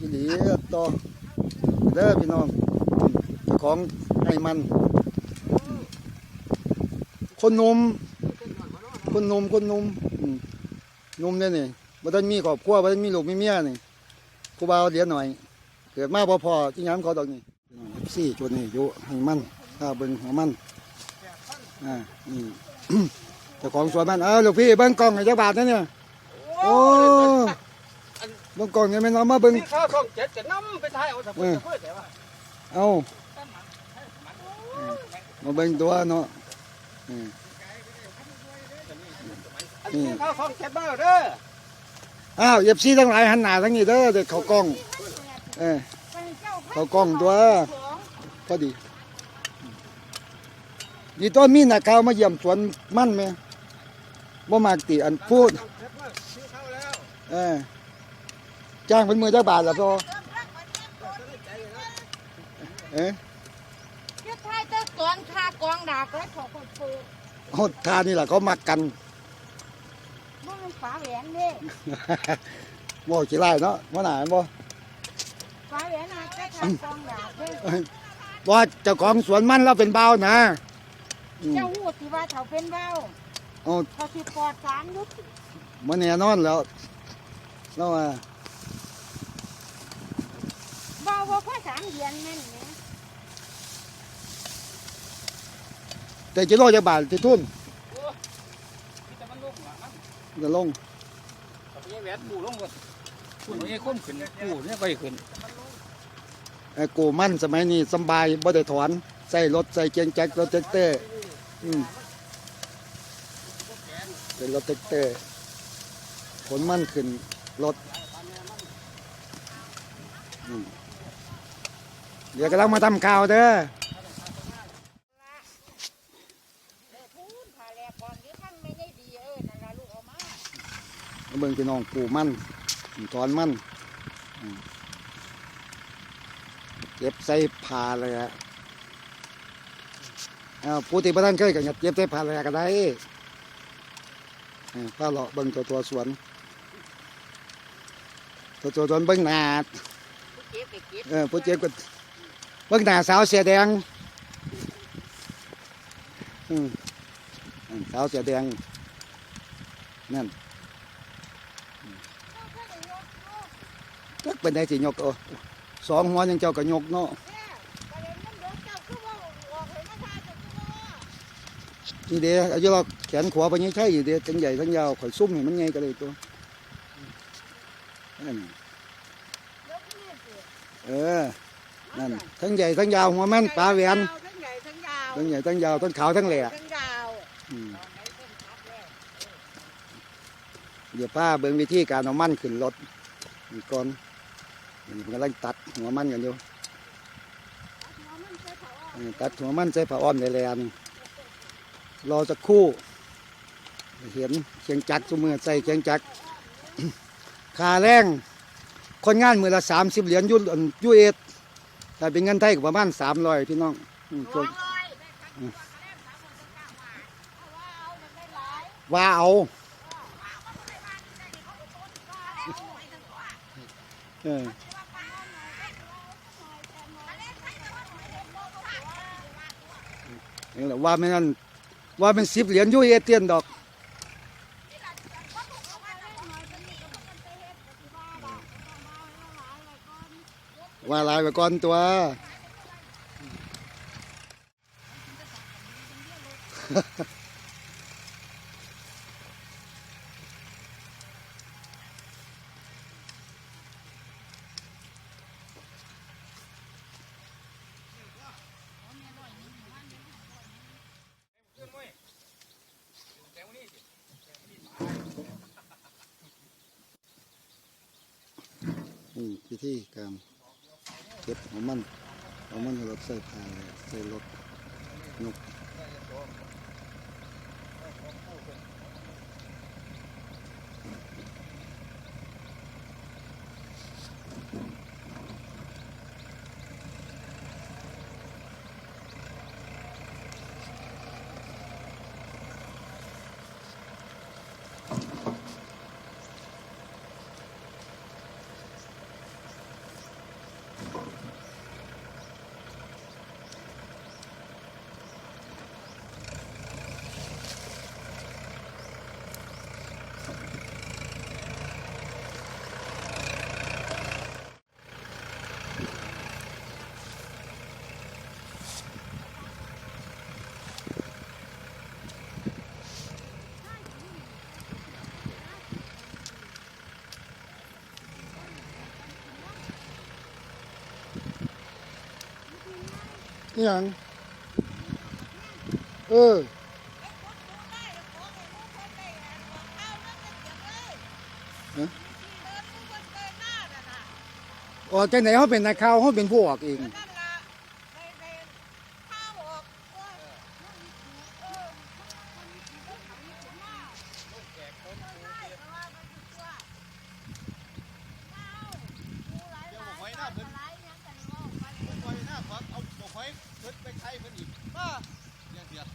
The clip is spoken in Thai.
อีหลีต่อเด้อพี่น้องของให้มัน คนนม คนนมคนนมนมเนี่ยนี่บ่ทันมีครอบครัวบ่ทันมีลูกมีเมียนี่ครูบาเดียวหน่อย เกิดมาบ่พอที่ย้ำเขาดอกนี่สี่จุดนี่อยู่ให้มันถ้าเบิ่งหัวมันอ่านี่เจ้าของสวนมันเออลูกพี่เบิ่งกล้องให้เจ้าบาทนะเนี่ยโอ้ เบิ่งกล้องเนี่ยแม่นเอามาเบิ่งนี่ข้าวของเจ็ดจะนำไปถ่ายเอาถ้าเพิ่นจะเพิ่นแต่ว่าเอามาเบิ่งตัวเนาะอืมอันนี้ข้าวของเจ็ดเบ้าเด้ออ้าวเอฟซีทั้งหลายหันหน้าทั้งนี้เด้อเด็กเขากล้อง เออ เขากล้องตัว พอดีนี่ต้นมีนักข่าวมาเยี่ยมสวนมันไหมบ่มากติอันพูดเจ็ดเบ้าซื้อข้าวแล้วเออ จ้างเป็นมือเจ้าบาทละพอเอ๊ะยึดท้ายเต้ากองคากองดากและขอคนเปิดโคตรทานี่แหละเขามักกันมันเป็นฝาแหวนเด้บ่ขี้ไล่เนาะว่าหนาบ่ฝาแหวนนะแค่ขากองดากเด้ว่าเจ้าของสวนมันเราเป็นเบาวนะอืมเจ้าหูที่ว่าเขาเป็นเบ้าเอาเขาสิปลอดสารยุดมันแน่นอนแล้วแล้วว่า เบ้าว่าพ่อสามเดือนแม่นเนี่ยแต่จะโลจะบาทที่ทุนที่จะมันลงหลังมันจะลงเอาไปแหวนปูลงก่อนปูนี่คมขึ้นปูเนี่ยไปขึ้นไอ้กูมันสมัยนี้สำบายบ่ได้ถอนใส่รถใส่เกียงแจ็ครถแท็กเตอร์อืมเป็นรถแท็กเตอร์ขนมันขึ้นรถอืม เดี๋ยวกำลังมาทำข่าวเด้อเออพูนผ่าแลกองที่ท่านไม่ได้ดีเออนั่นล่ะลูกเอามามาเบิ่งพี่น้องปลูกมันถอนมันอืมเก็บใส่ผ้าเลยอะอ้าวผู้ที่ประท่านเคยกันเก็บใส่ผ้าเลยก็ได้เออผ้าเลาะเบิ่งตัวตัวสวน ตัวตัวสวนเบิ่งหน้าเก็บไปเก็บเออผู้เจ็บก็ เบิ่งหน้าสาวเสียแดงอืมอืมสาวเสียแดงนั่นจักเป็นได้สิยกเอาสองหัวยังเจ้าก็ยกเนาะเนี่ยประเด็นมันเดือดเจ้าคือว่าออกเลยมาทายเจ้าคือว่านี่เด้อายุเราแขนขวาไปยังใช่อยู่เด้ทั้งใหญ่ทั้งยาวข่อยซุ่มให้มันใหญ่ก็เลยตัวนั่นเดี๋ยวพี่เนี่ยสิเออ นั่นทั้งใหญ่ทั้งยาวหัวมันปลาแหวนทั้งใหญ่ทั้งยาวทั้งใหญ่ทั้งยาวทั้งขาวทั้งแหล่ทั้งยาวอืมตอนไหนเป็นพักแล้วเดี๋ยวป้าเบิ่งวิธีการเอามันขึ้นรถนี่ก่อนนี่กำลังตัดหัวมันกันอยู่หัวมันใช้เผาอ้อเออตัดหัวมันใส่ผ้าอ้อมแหล่ๆนี่รอสักครู่ เห็นเชียงจักรสมือใส่เชียงจักรค่าแรงคนงานมือละสามสิบเหรียญยูอันยูเอส ถ้าเป็นเงินไทยก็ประมาณสามร้อยพี่น้องอืมสส่อวนงร้อยได้ครั้งที่ว่าคะแนนสามหมื่นเก้าบาทเอาว่าเอามันได้หลายว่าเอาเออนี่แหละว่าไม่นั่นว่าเป็นสิบเหรียญยูเอสเตียนดอก ว่าลายไปก่อนตัว นี่พิธีการ เก็บของมันเอามันรถใส่พาใส่รถนก อหยังเออออกจากไหนเขาเป็นนักข่าวเขาเป็นผู้ออกเอง ไยเพิ่นไปใช้เพิ่นอีกมาอย่างเดียว